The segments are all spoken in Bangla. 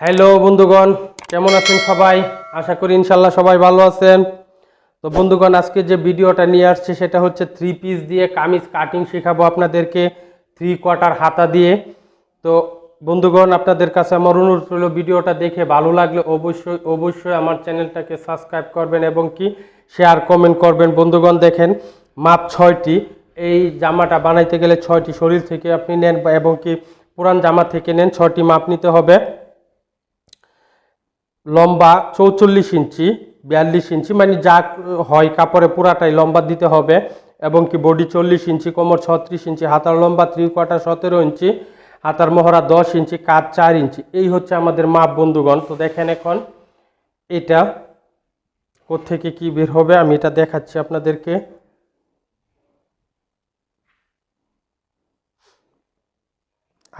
হ্যালো বন্ধুগণ, কেমন আছেন সবাই? আশা করি ইনশাল্লাহ সবাই ভালো আছেন। তো বন্ধুগণ, আজকে যে ভিডিওটা নিয়ে আসছে সেটা হচ্ছে থ্রি পিস দিয়ে কামিজ কাটিং শেখাবো আপনাদেরকে থ্রি কোয়ার্টার হাতা দিয়ে। তো বন্ধুগণ, আপনাদের কাছে আমার অনুরোধ রইল ভিডিওটা দেখে ভালো লাগলে অবশ্যই অবশ্যই আমার চ্যানেলটাকে সাবস্ক্রাইব করবেন এবং কি শেয়ার কমেন্ট করবেন। বন্ধুগণ, দেখেন মাপ ছয়টি, এই জামাটা বানাইতে গেলে ছয়টি শরীর থেকে আপনি নেন এবং কি পুরান জামা থেকে নেন, ছয়টি মাপ নিতে হবে। লম্বা চৌচল্লিশ ইঞ্চি, বিয়াল্লিশ ইঞ্চি মানে যা হয় কাপড়ে পুরাটাই লম্বা দিতে হবে, এবং কি বডি চল্লিশ ইঞ্চি, কোমর ছত্রিশ ইঞ্চি, হাতার লম্বা থ্রি কোয়ার্টার সতেরো ইঞ্চি, হাতার মহড়া দশ ইঞ্চি কাজ চার ইঞ্চি। এই হচ্ছে আমাদের মাপ, বন্ধুগণ। তো দেখেন এখন এটা কোত্থেকে কি বের হবে, আমি এটা দেখাচ্ছি আপনাদেরকে।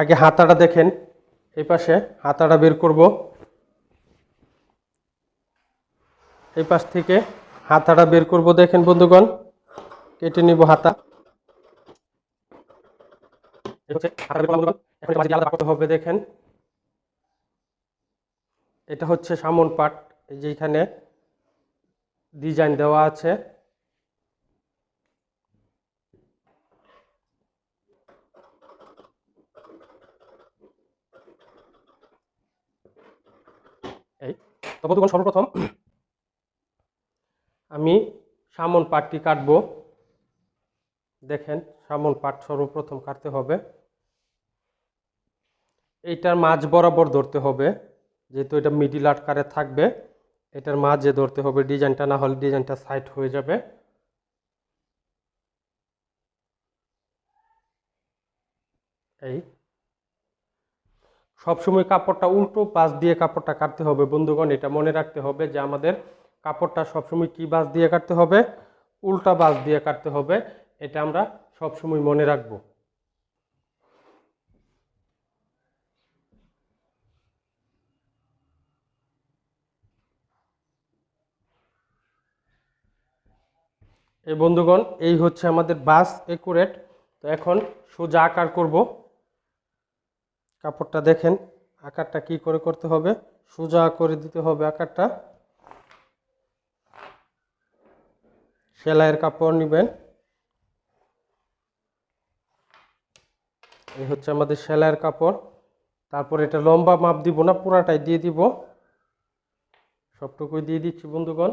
আগে হাতাটা দেখেন, এই পাশে হাতাটা বের করব। এই পাশ থেকে হাতাটা বের করব, দেখেন বন্ধুগণ। কেটে নিব হাতা। হবে, দেখেন। এটা হচ্ছে সামন পাট, এই যে এখানে ডিজাইন দেওয়া আছে। এই, তো বন্ধুগণ, সর্বপ্রথম আমি সামন পাটটি কাটবো। দেখেন, সামন পাট সর্বপ্রথম কাটতে হবে। এইটার মাঝ বরাবর ধরতে হবে, যেহেতু এটা মিডিল আটকারে থাকবে। এটার মাঝে ধরতে হবে ডিজাইনটা, না হলে ডিজাইনটা সাইড হয়ে যাবে। এই। সবসময় কাপড়টা উল্টো পাশ দিয়ে কাপড়টা কাটতে হবে। বন্ধুগণ, এটা মনে রাখতে হবে যে আমাদের কাপড়টা সবসময় কি বাস দিয়ে কাটতে হবে? উল্টা বাস দিয়ে কাটতে হবে। এটা আমরা সবসময় মনে রাখব। এই বন্ধুগণ, এই হচ্ছে আমাদের বাস একুরেট তো এখন সোজা আকার করব। কাপড়টা দেখেন, আকারটা কি করে করতে হবে? সোজা করে দিতে হবে আকারটা। সেলাইয়ের কাপড় নেবেন। এই হচ্ছে আমাদের সেলাইয়ের কাপড়। তারপর এটা লম্বা মাপ দিব না, পুরাটাই দিয়ে দিব। সবটুকুই দিয়ে দিচ্ছি বন্ধুগণ।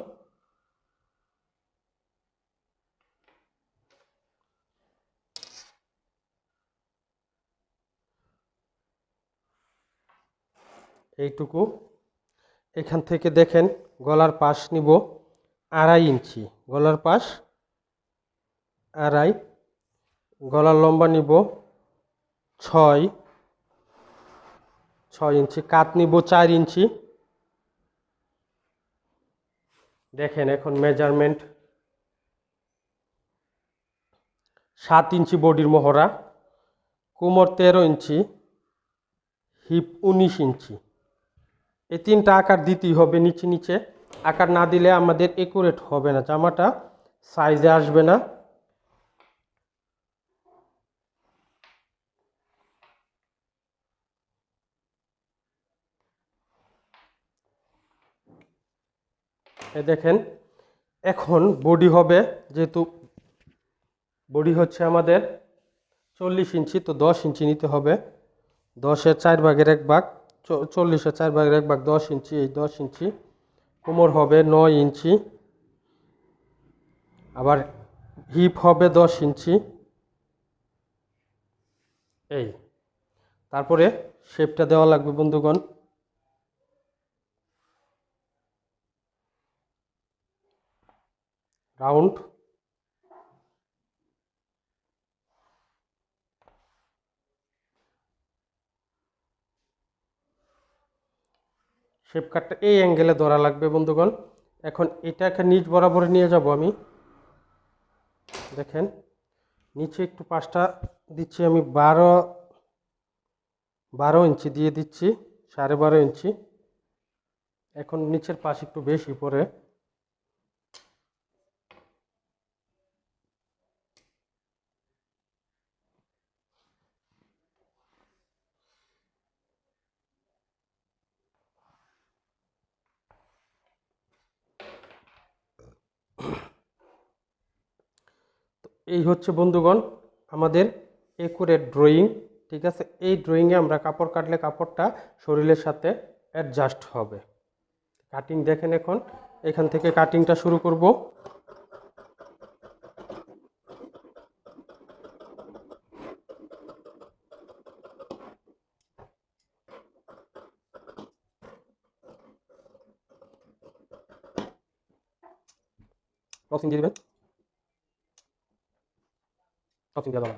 এইটুকু। এখান থেকে দেখেন গলার পাশ নিব। আড়াই ইঞ্চি। গলার পাশ আড়াই, গলার লম্বা নিব ছয় ছয় ইঞ্চি, কাত নিব চার ইঞ্চি। দেখেন এখন মেজারমেন্ট সাত ইঞ্চি বডির মহড়া, কোমর তেরো ইঞ্চি হিপ উনিশ ইঞ্চি। এই তিনটা আকার দিতেই হবে নিচে নিচে। আকার না দিলে আমাদের একুরেট হবে না, জামাটা সাইজে আসবে না। দেখেন, এখন বডি হবে যেহেতু বডি হচ্ছে আমাদের চল্লিশ ইঞ্চি, তো দশ ইঞ্চি নিতে হবে। দশের চার ভাগের এক ভাগ চল্লিশের চার ভাগের এক ভাগ দশ ইঞ্চি, এই দশ ইঞ্চি। কোমর হবে নয় ইঞ্চি, আবার হিপ হবে দশ ইঞ্চি। এই, তারপরে শেপটা দেওয়া লাগবে বন্ধুগণ। রাউন্ড শেপ কাটটা এই অ্যাঙ্গেলে ধরা লাগবে, বন্ধুগণ। এখন এটা একটা নিচ বরাবর নিয়ে যাব আমি। দেখেন, নিচে একটু পাঁচটা দিচ্ছি আমি, বারো বারো ইঞ্চি দিয়ে দিচ্ছি, সাড়ে বারো ইঞ্চি। এখন নিচের পাশ একটু বেশি পড়ে এই হচ্ছে বন্ধুগণ আমাদের একুরের ড্রয়িং ঠিক আছে? এই ড্রয়িংয়ে আমরা কাপড় কাটলে কাপড়টা শরীরের সাথে অ্যাডজাস্ট হবে। কাটিং দেখেন এখন, এখান থেকে কাটিংটা শুরু করব। বক্সিং দিয়ে দিবেন। বক্সিং দিয়ে দেওয়া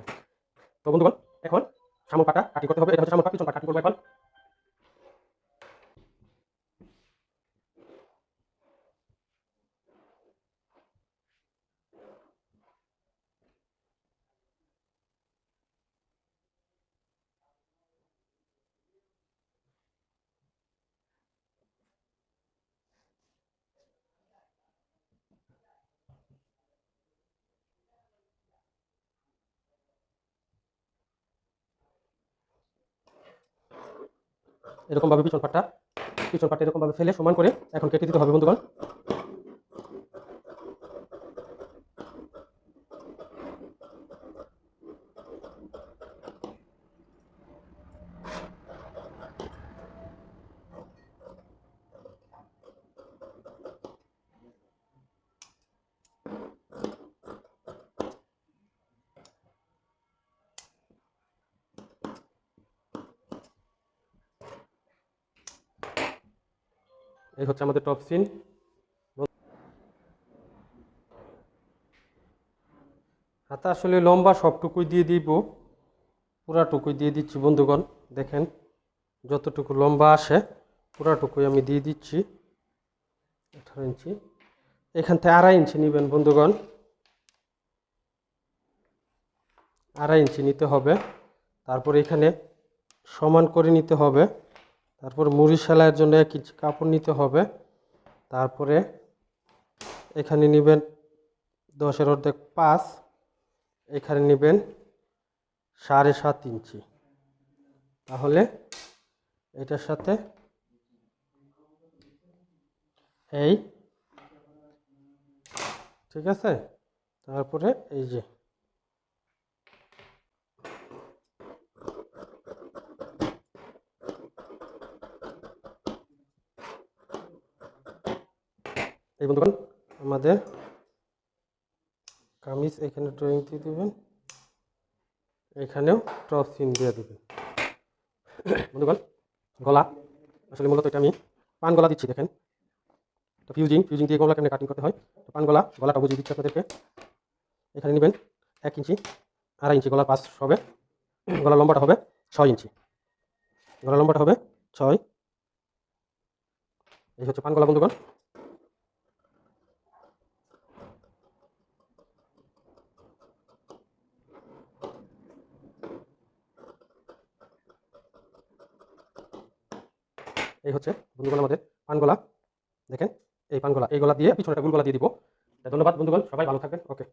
তো বন্ধুগণ, এখন সামন পাটা কাটি করতে হবে। এটা হচ্ছে সামন পাট, পিছন পাট কাটি করব এখন। এরকম ভাবে পিছন পাটটা পিছন পাটটা এরকমভাবে ফেলে সমান করে এখন কেটে দিতে হবে বন্ধুগণ। এই হচ্ছে আমাদের টপ সিন হাতা আসলে লম্বা, সবটুকুই দিয়ে দিব। পুরাটুকুই দিয়ে দিচ্ছি, বন্ধুগণ, দেখেন, যতটুকু লম্বা আসে, পুরাটুকুই আমি দিয়ে দিচ্ছি। আঠারো ইঞ্চি। এখান থেকে আড়াই ইঞ্চি নেবেন, বন্ধুগণ। আড়াই ইঞ্চি নিতে হবে। তারপর এখানে সমান করে নিতে হবে। তারপর মুড়ি সেলাইয়ের জন্য ইঞ্চি কাপড় নিতে হবে। তারপরে এখানে নেবেন দশের অর্ধেক পাঁচ, এখানে নেবেন সাড়ে সাত ইঞ্চি। তাহলে এটার সাথে এই, ঠিক আছে? তারপরে এই যে এই বন্ধুগণ, আমাদের কামিজ এখানে ড্রয়িং দিয়ে দেবেন, এখানেও টপ সিন দিয়ে দেবেন। বন্ধুগণ, গলা, আসলে মূলত এটা আমি পান গলা দিচ্ছি, দেখেন। তো ফিউজিং ফিউজিং দিয়ে গলা কেমনি কাটিং করতে হয়? তো পান গলা, গলাটা বুঝিয়ে দিচ্ছি আপনাদেরকে। এখানে নেবেন এক ইঞ্চি, আড়াই ইঞ্চি, গলার পাশ হবে, গলার লম্বাটা হবে ছয় ইঞ্চি। গলার লম্বাটা হবে ছয়। এই হচ্ছে পান গলা, বন্ধুগণ। এই হচ্ছে বন্ধুগণ আমাদের পানগোলা। দেখেন, এই পানগোলা, এই গোলা দিয়ে পিছনে গুলগোলা দিয়ে দিব। ধন্যবাদ বন্ধুগণ, সবাই ভালো থাকবেন। ওকে।